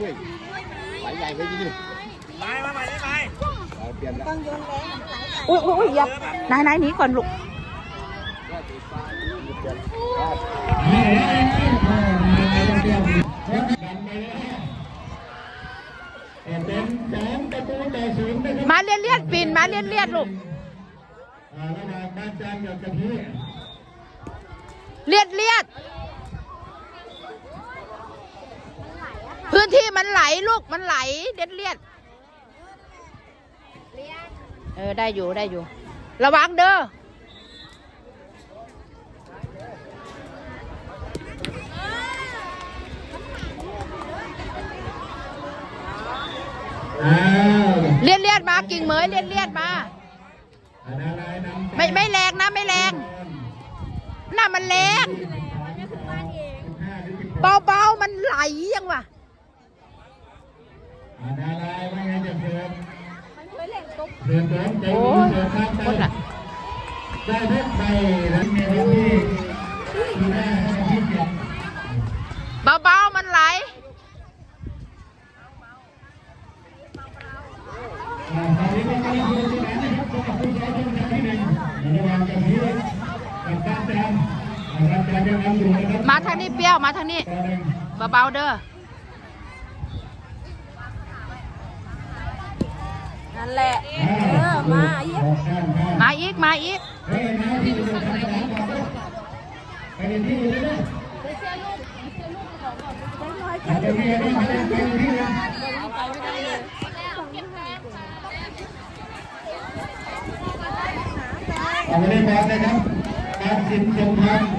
ด้วยสายใหญ่ไปดิไปมาใหม่ได้ไหมเอาเปลี่ยนแล้วอุ้ยอุ้ยอุ้ยอย่าไหนไหนหนีก่อนลูกเป็นสองประตูต่อศูนย์นะครับมาเลียดเลียดปีนมาเลียดเลียดลูกอ่าระหว่างบ้านจันทร์กับกะทิเลียดเลียด พื้นที่มันไหลลูกมันไหลเลียดเลียดเออได้อยู่ได้อยู่ ระวังเด้ออ้าวเลียดเลียดมากิ่งเหมยเลียดเลียดมาอนาลายนำไม่ไม่แรงนะไม่แรงน่ามันแรงห้าหรือสิบเบาๆมันไหลยังวะ อนาลายว่าไงจะเพิ่มเพิ่มเพิ่มเต็มโอ้ยเพิ่มข้ามคนไปละได้เพชรไปแล้วในวันที่ที่แม่ให้ที่เจ็ดเบาๆมันไหลอ่าตอนนี้ก็กำลังดูที่ไหนนะครับสำหรับผู้ใช้ช่องทางที่หนึ่งระหว่างกะทิกับบ้านจันทร์อ่าบ้านจันทร์ยังนำอยู่นะครับมาทางนี้เปรี้ยวมาทางนี้ต่อหนึ่งเบาๆเด้อ นั่นแหละ เออ มาอีก ออกด้านข้าง มาอีกมาอีก เฮ้ยน้ำที่อยู่ทางสนามก่อนนะไปในที่อยู่เลยนะอาจจะมีอะไรมาเล่นไปในที่นะเอาไปเล่นบอลนะครับการสินสมพันธ์